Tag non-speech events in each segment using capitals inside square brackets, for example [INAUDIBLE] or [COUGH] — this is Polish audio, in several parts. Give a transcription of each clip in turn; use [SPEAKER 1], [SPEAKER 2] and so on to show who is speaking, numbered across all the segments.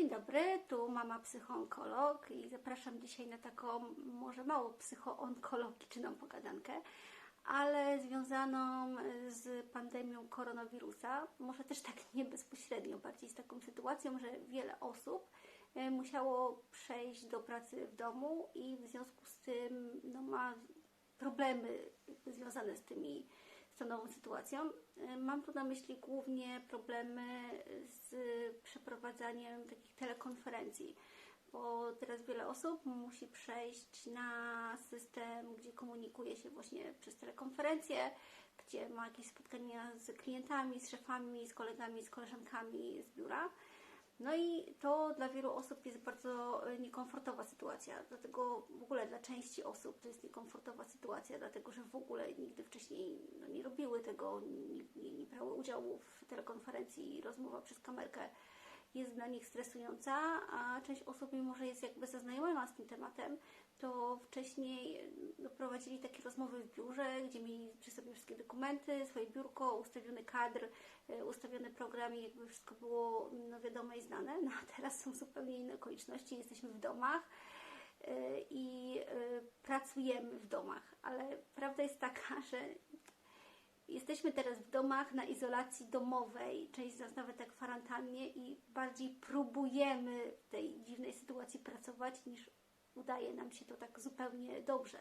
[SPEAKER 1] Dzień dobry, tu mama psychoonkolog i zapraszam dzisiaj na taką może mało psychoonkologiczną pogadankę, ale związaną z pandemią koronawirusa. Może też tak nie bezpośrednio, bardziej z taką sytuacją, że wiele osób e, musiało przejść do pracy w domu i w związku z tym no, ma problemy związane z tymi nową sytuacją. E, Mam tu na myśli głównie problemy z przeprowadzaniem takich telekonferencji, bo teraz wiele osób musi przejść na system, gdzie komunikuje się właśnie przez telekonferencję, gdzie ma jakieś spotkania z klientami, z szefami, z kolegami, z koleżankami z biura. No i to dla wielu osób jest bardzo e, niekomfortowa sytuacja, dlatego w ogóle dla części osób to jest niekomfortowa sytuacja, dlatego że w ogóle nigdy wcześniej no, nie robiły tego, nie, nie, nie brały udziału w telekonferencji rozmowa przez kamerkę jest dla nich stresująca, a część osób, mimo że jest jakby zaznajomiona z tym tematem, to wcześniej no, prowadzili takie rozmowy w biurze, gdzie mieli przy sobie wszystkie dokumenty, swoje biurko, ustawiony kadr, e, ustawiony program i jakby wszystko było no, wiadome i znane. No a teraz są zupełnie inne okoliczności, jesteśmy w domach e, i e, pracujemy w domach, ale prawda jest taka, [LAUGHS] że Jesteśmy teraz w domach na izolacji domowej, część z nas nawet tak kwarantannie i bardziej próbujemy w tej dziwnej sytuacji pracować niż udaje nam się to tak zupełnie dobrze,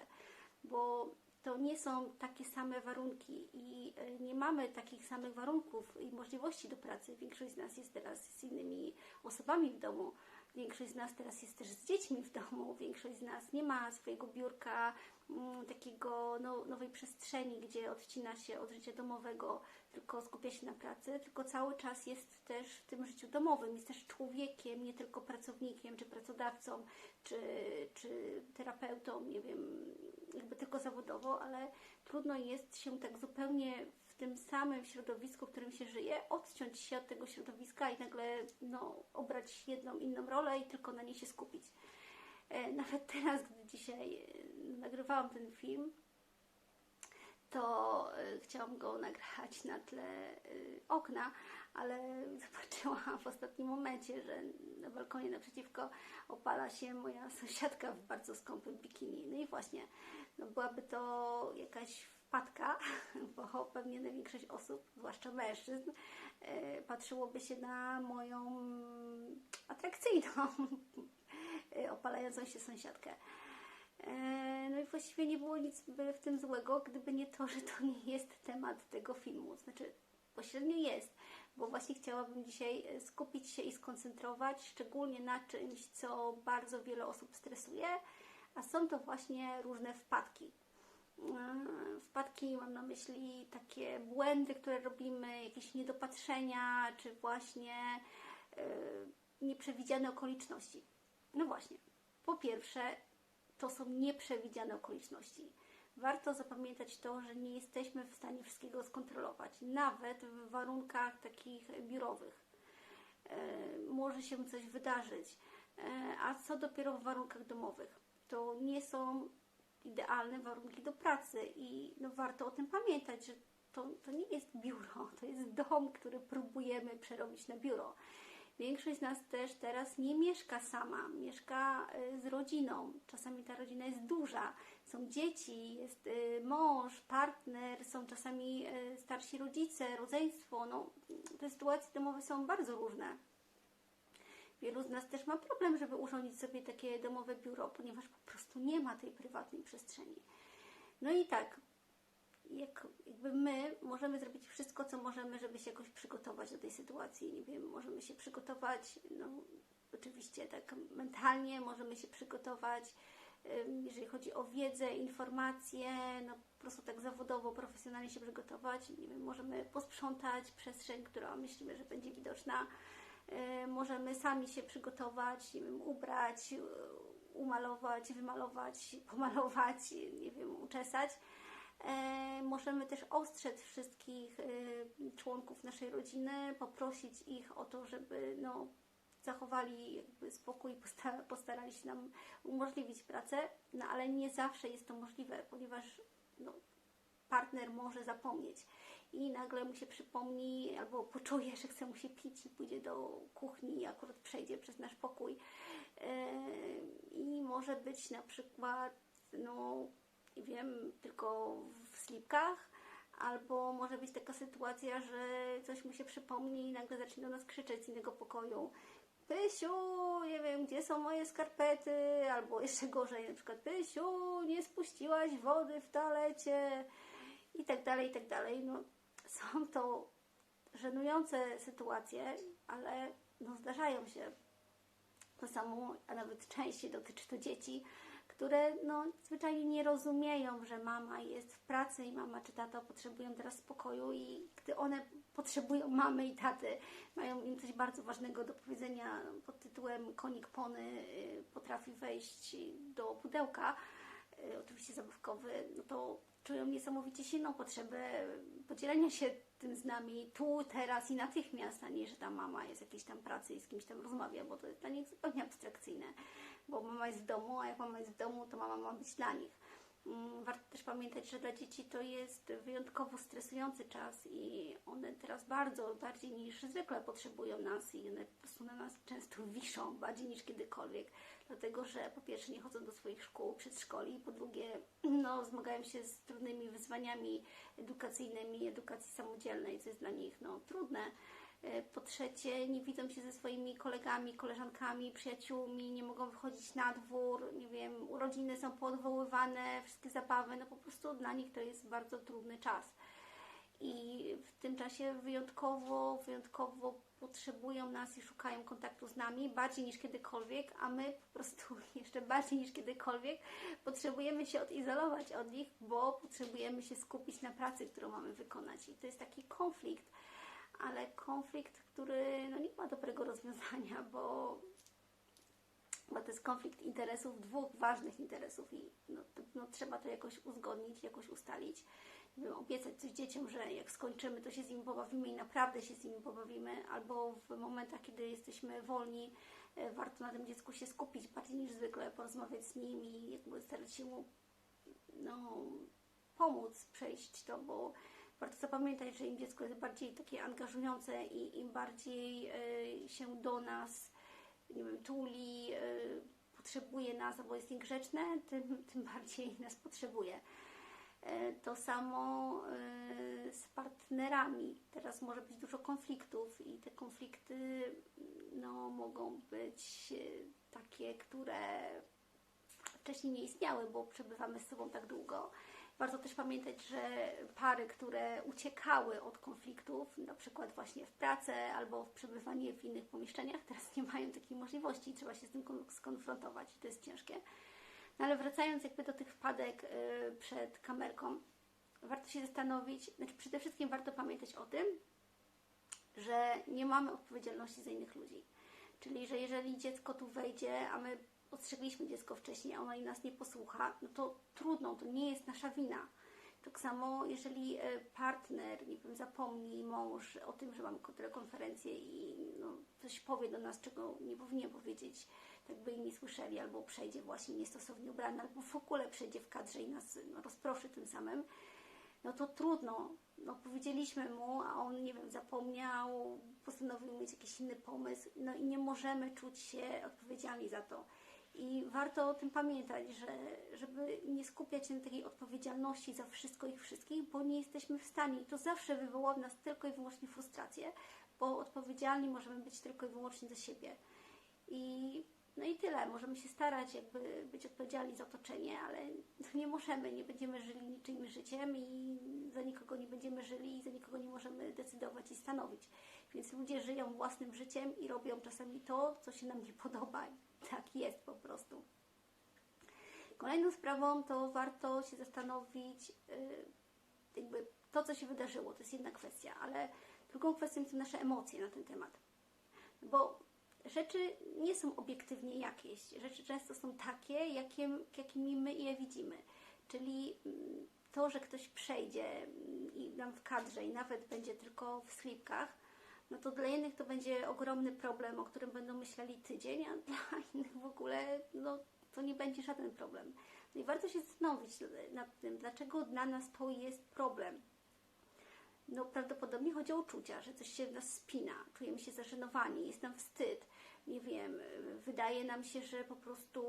[SPEAKER 1] bo to nie są takie same warunki i e, nie mamy takich samych warunków i możliwości do pracy. Większość z nas jest teraz z innymi osobami w domu, większość z nas teraz jest też z dziećmi w domu, [LAUGHS] większość z nas nie ma swojego biurka, mm, takiego no, nowej przestrzeni, gdzie odcina się od życia domowego, tylko skupia się na pracy, tylko cały czas jest też w tym życiu domowym, jest też człowiekiem, nie tylko pracownikiem, czy pracodawcą, czy, czy terapeutą, nie wiem, jakby tylko zawodowo, ale trudno jest się tak zupełnie tym samym środowisku, w którym się żyje, odciąć się od tego środowiska i nagle no, obrać jedną inną rolę i tylko na niej się skupić. E, Nawet [LAUGHS] teraz, gdy dzisiaj e, nagrywałam ten film, to e, chciałam go nagrać na tle okna, ale [LAUGHS] zobaczyłam w ostatnim momencie, że na balkonie naprzeciwko opala się moja [LAUGHS] sąsiadka w bardzo skąpym bikini. No i właśnie, no byłaby to jakaś wpadka, [LAUGHS] bo pewnie na większość osób, zwłaszcza mężczyzn, e, patrzyłoby się na moją atrakcyjną, [LAUGHS] e, opalającą się sąsiadkę. E, No i właściwie nie było nic w tym złego, gdyby nie to, że to nie jest temat tego filmu. Znaczy, pośrednio jest, bo właśnie chciałabym dzisiaj skupić się i skoncentrować szczególnie na czymś, co bardzo wiele osób stresuje, a są to właśnie różne wpadki. E, Wpadki mam na myśli takie błędy, które robimy, jakieś niedopatrzenia, czy właśnie e, nieprzewidziane okoliczności. No właśnie, po pierwsze, to są nieprzewidziane okoliczności. Warto zapamiętać to, że nie jesteśmy w stanie wszystkiego skontrolować, nawet w warunkach takich biurowych. E, może się coś wydarzyć, e, a co dopiero w warunkach domowych. To nie są idealne warunki do pracy i no, warto o tym pamiętać, że to, to nie jest biuro, [LAUGHS] to jest dom, który próbujemy przerobić na biuro. Większość z nas też teraz nie mieszka sama, mieszka y, z rodziną. Czasami ta rodzina jest duża, są dzieci, jest y, mąż, partner, są czasami y, starsi rodzice, rodzeństwo. No, te sytuacje domowe są bardzo różne. Wielu z nas też ma problem, żeby urządzić sobie takie domowe biuro, ponieważ po prostu nie ma tej prywatnej przestrzeni. No i tak, jak, jakby my możemy zrobić wszystko, co możemy, żeby się jakoś przygotować do tej sytuacji. Nie wiem, możemy się przygotować, no oczywiście tak mentalnie, możemy się przygotować, jeżeli chodzi o wiedzę, informacje, no po prostu tak zawodowo, profesjonalnie się przygotować. Nie wiem, możemy posprzątać przestrzeń, która myślimy, że będzie widoczna. Yy, możemy sami się przygotować, nie wiem, ubrać, yy, umalować, wymalować, pomalować, [LAUGHS] nie wiem, uczesać. E, możemy też ostrzec wszystkich członków naszej rodziny, poprosić ich o to, żeby no, zachowali spokój, [LAUGHS] posta- postarali się nam umożliwić pracę, no ale nie zawsze jest to możliwe, ponieważ no, partner może zapomnieć. I nagle mu się przypomni albo poczuje, że chce mu się pić i pójdzie do kuchni i akurat przejdzie przez nasz pokój. Yy, I może być na przykład, no nie wiem, tylko w slipkach, albo może być taka sytuacja, że coś mu się przypomni i nagle zacznie do nas krzyczeć z innego pokoju. Pysiu, nie wiem, gdzie są moje skarpety, albo jeszcze gorzej, na przykład Pysiu, nie spuściłaś wody w toalecie i tak dalej, i tak dalej. No, są to żenujące sytuacje, ale no, zdarzają się. To samo, a nawet częściej dotyczy to dzieci, które no, zwyczajnie nie rozumieją, że mama jest w pracy i mama czy tata potrzebują teraz spokoju i gdy one potrzebują mamy i taty, mają im coś bardzo ważnego do powiedzenia pod tytułem konik pony y, potrafi wejść do pudełka, y, oczywiście zabawkowy, no to czują niesamowicie silną potrzebę podzielenia się tym z nami tu, teraz i natychmiast, a nie, że ta mama jest w jakiejś tam pracy i z kimś tam rozmawia, bo to jest dla nich zupełnie abstrakcyjne, bo mama jest w domu, a jak mama jest w domu, to mama ma być dla nich. Mm, warto też pamiętać, że dla dzieci to jest wyjątkowo stresujący czas i one teraz bardzo, bardziej niż zwykle potrzebują nas i one po prostu na nas często wiszą, bardziej niż kiedykolwiek, dlatego że po pierwsze nie chodzą do swoich szkół, przedszkoli, po drugie no, zmagają się z trudnymi wyzwaniami edukacyjnymi, edukacji samodzielnej, co jest dla nich no, trudne. E, po trzecie, nie widzą się ze swoimi kolegami, koleżankami, przyjaciółmi, nie mogą wychodzić na dwór, nie wiem, urodziny są poodwoływane, wszystkie zabawy, no po prostu dla nich to jest bardzo trudny czas. I w tym czasie wyjątkowo, wyjątkowo potrzebują nas i szukają kontaktu z nami bardziej niż kiedykolwiek, a my po prostu [LAUGHS] jeszcze bardziej niż kiedykolwiek potrzebujemy się odizolować od nich, bo potrzebujemy się skupić na pracy, którą mamy wykonać. I to jest taki konflikt, ale konflikt, który no, nie ma dobrego rozwiązania, [LAUGHS] bo, bo to jest konflikt interesów, dwóch ważnych interesów i no, no, trzeba to jakoś uzgodnić, jakoś ustalić. Obiecać coś dzieciom, że jak skończymy, to się z nimi pobawimy i naprawdę się z nimi pobawimy, albo w momentach, kiedy jesteśmy wolni, e, warto na tym dziecku się skupić bardziej niż zwykle, porozmawiać z nim i jakby starać się mu no, pomóc przejść to, bo warto zapamiętać, że im dziecko jest bardziej takie angażujące i im bardziej y, się do nas nie wiem, czuli, y, potrzebuje nas albo jest niegrzeczne, tym, tym bardziej nas potrzebuje. Y, to samo z partnerami. Teraz może być dużo konfliktów i te konflikty no, mogą być takie, które wcześniej nie istniały, bo przebywamy z sobą tak długo Warto też pamiętać, że pary, które uciekały od konfliktów, na przykład właśnie w pracę albo w przebywanie w innych pomieszczeniach, [LAUGHS] teraz nie mają takiej możliwości i trzeba się z tym skonfrontować to jest ciężkie. No ale wracając jakby do tych wpadek y, przed kamerką, warto się zastanowić, znaczy przede wszystkim warto pamiętać o tym, że nie mamy odpowiedzialności za innych ludzi. Czyli, że jeżeli dziecko tu wejdzie, a my ostrzegliśmy dziecko wcześniej, a ono i nas nie posłucha, no to trudno, to nie jest nasza wina. Tak samo, jeżeli e, partner, nie wiem, zapomni, mąż o tym, że mamy telekonferencję i no, coś powie do nas, czego nie powinien powiedzieć, tak by inni słyszeli, albo przejdzie właśnie niestosownie ubrany, albo w ogóle przejdzie w kadrze i nas no, rozproszy tym samym, no to trudno. No, powiedzieliśmy mu, a on, nie wiem, zapomniał, postanowił mieć jakiś inny pomysł, no i nie możemy czuć się odpowiedzialni za to. I warto o tym pamiętać, że żeby nie skupiać się na takiej odpowiedzialności za wszystko i wszystkich, bo nie jesteśmy w stanie. I to zawsze wywoła w nas tylko i wyłącznie frustrację, bo odpowiedzialni możemy być tylko i wyłącznie za siebie. I no i tyle. Możemy się starać jakby być odpowiedzialni za otoczenie, ale nie możemy, nie będziemy żyli niczyim życiem i za nikogo nie będziemy żyli i za nikogo nie możemy decydować i stanowić. Więc ludzie żyją własnym życiem i robią czasami to, co się nam nie podoba tak jest po prostu. Kolejną sprawą to warto się zastanowić, yy, jakby to, co się wydarzyło, to jest jedna kwestia, ale drugą kwestią są nasze emocje na ten temat. Bo rzeczy nie są obiektywnie jakieś. Rzeczy często są takie, jakim, jakimi my je widzimy. Czyli mm, to, że ktoś przejdzie mm, i nam w kadrze i nawet będzie tylko w slipkach, no to dla jednych to będzie ogromny problem, o którym będą myśleli tydzień, a dla [LAUGHS] innych w ogóle no, to nie będzie żaden problem. No i warto się zastanowić nad tym, dlaczego dla nas to jest problem. No prawdopodobnie chodzi o uczucia, że coś się w nas spina, czujemy się zażenowani, jest nam wstyd, nie wiem, wydaje nam się, że po prostu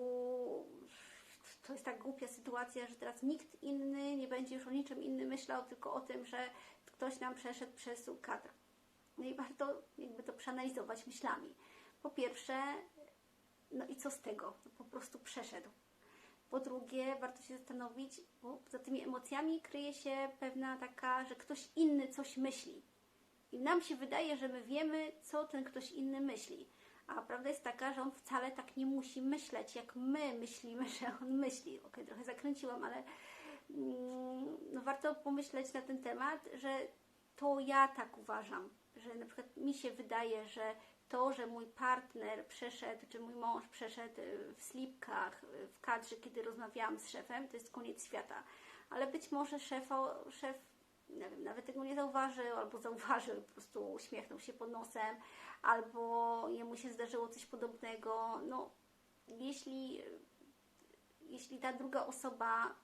[SPEAKER 1] to jest tak głupia sytuacja, że teraz nikt inny nie będzie już o niczym innym myślał, tylko o tym, że ktoś nam przeszedł przez kadr. No i warto jakby to przeanalizować myślami. Po pierwsze, no i co z tego? No po prostu przeszedł. Po drugie, warto się zastanowić, bo za tymi emocjami kryje się pewna taka, że ktoś inny coś myśli. I nam się wydaje, że my wiemy, co ten ktoś inny myśli. A prawda jest taka, że on wcale tak nie musi myśleć, jak my myślimy, [LAUGHS] że on myśli. Ok, trochę zakręciłam, ale mm, no warto pomyśleć na ten temat, że to ja tak uważam, że na przykład mi się wydaje, że to, że mój partner przeszedł, czy mój mąż przeszedł y, w slipkach, y, w kadrze, kiedy rozmawiałam z szefem, to jest koniec świata. Ale być może szefa, szef wiem, nawet tego nie zauważył, albo zauważył po prostu uśmiechnął się pod nosem, albo jemu się zdarzyło coś podobnego. No, jeśli, jeśli ta druga osoba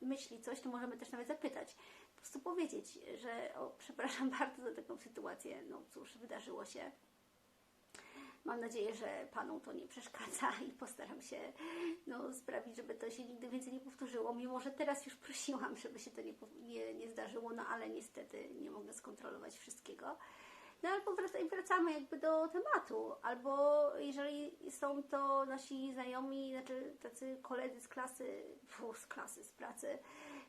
[SPEAKER 1] myśli coś, to możemy też nawet zapytać. Po prostu powiedzieć, że o, przepraszam [LAUGHS] bardzo za taką sytuację, no cóż, wydarzyło się. Mam nadzieję, że Panu to nie przeszkadza i postaram się no, sprawić, żeby to się nigdy więcej nie powtórzyło, mimo że teraz już prosiłam, żeby się to nie, nie, nie zdarzyło, no ale niestety nie mogę skontrolować wszystkiego. No albo wracamy jakby do tematu, albo jeżeli są to nasi znajomi, znaczy tacy koledzy z klasy, fu, z klasy, z pracy,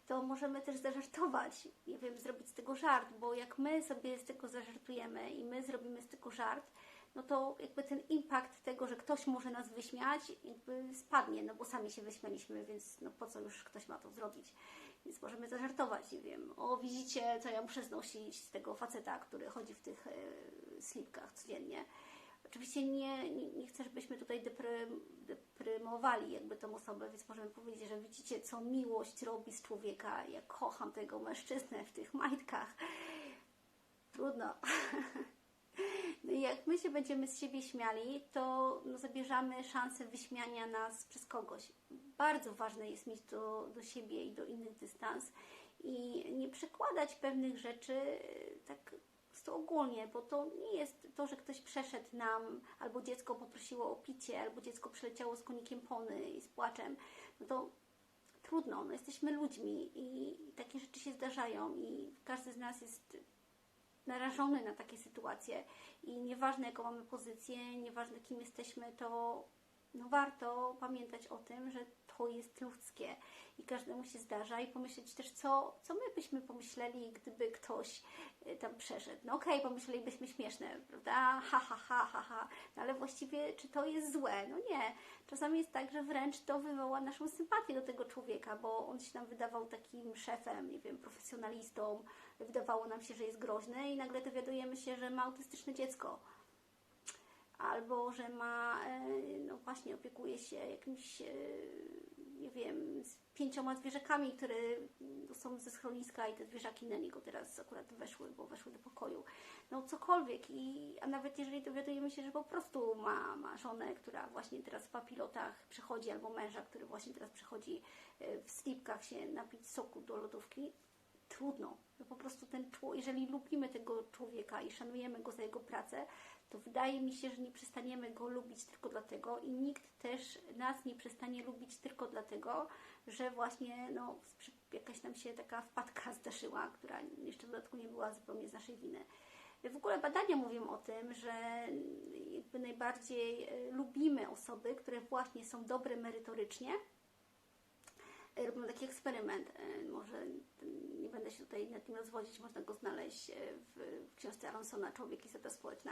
[SPEAKER 1] to możemy też zażartować, nie wiem, zrobić z tego żart, bo jak my sobie z tego zażartujemy i my zrobimy z tego żart, no to jakby ten impact tego, że ktoś może nas wyśmiać, jakby spadnie, no bo sami się wyśmialiśmy, więc no po co już ktoś ma to zrobić. Więc możemy zażartować, nie wiem, o widzicie, co ja muszę znosić z tego faceta, który chodzi w tych e, slipkach codziennie. Oczywiście nie, nie, nie chcę, żebyśmy tutaj deprym, deprymowali jakby tą osobę, więc możemy powiedzieć, że widzicie, co miłość robi z człowieka. Ja kocham tego mężczyznę w tych majtkach. Trudno. [LAUGHS] Jak my się będziemy z siebie śmiali, to no, zabierzamy szansę wyśmiania nas przez kogoś. Bardzo ważne jest mieć do, do siebie i do innych dystans i nie przekładać pewnych rzeczy tak to ogólnie, bo to nie jest to, że ktoś przeszedł nam, albo dziecko poprosiło o picie, albo dziecko przyleciało z konikiem pony i z płaczem, no to trudno, no jesteśmy ludźmi i takie rzeczy się zdarzają i każdy z nas jest narażony na takie sytuacje i nieważne jaką mamy pozycję, nieważne kim jesteśmy, to no warto pamiętać o tym, że to jest ludzkie i każdemu się zdarza i pomyśleć też, co, co my byśmy pomyśleli, gdyby ktoś y, tam przeszedł. No okej, okay, pomyślelibyśmy śmieszne, prawda? Ha, ha, ha, ha, ha. No ale właściwie, czy to jest złe? No nie. Czasami jest tak, że wręcz to wywoła naszą sympatię do tego człowieka, bo on się nam wydawał takim szefem, nie wiem, profesjonalistą, wydawało nam się, że jest groźny i nagle dowiadujemy się, że ma autystyczne dziecko albo że ma, e, no właśnie, opiekuje się jakimś, e, nie wiem, z pięcioma zwierzakami, które są ze schroniska i te zwierzaki na niego teraz akurat weszły, bo weszły do pokoju. No cokolwiek. I, a nawet jeżeli dowiadujemy się, że po prostu ma, ma żonę, która właśnie teraz w papilotach przechodzi, albo męża, który właśnie teraz przechodzi e, w slipkach się napić soku do lodówki, trudno. No po prostu ten jeżeli lubimy tego człowieka i szanujemy go za jego pracę, to wydaje mi się, że nie przestaniemy go lubić tylko dlatego i nikt też nas nie przestanie lubić tylko dlatego, że właśnie no, jakaś nam się taka wpadka [LAUGHS] zdarzyła, która jeszcze w dodatku nie była zupełnie z naszej winy. W ogóle badania mówią o tym, że jakby najbardziej e, lubimy osoby, które właśnie są dobre merytorycznie. E, robimy taki eksperyment, e, może będę się tutaj nad tym rozwodzić, można go znaleźć w książce Aronsona Człowiek i Istota Społeczna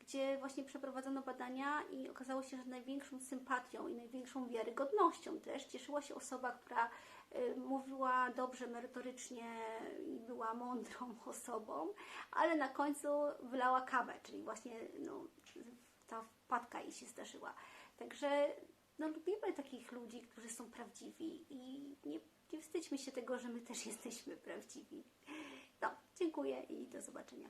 [SPEAKER 1] gdzie właśnie przeprowadzono badania i okazało się, że największą sympatią i największą wiarygodnością też cieszyła się osoba, która y, mówiła dobrze merytorycznie i była mądrą [LAUGHS] osobą, ale na końcu wylała kawę, czyli właśnie no, ta wpadka jej się zdarzyła. Także no, lubimy takich ludzi, którzy są prawdziwi i nie, nie wstydźmy się tego, że my też jesteśmy prawdziwi. No, dziękuję i do zobaczenia.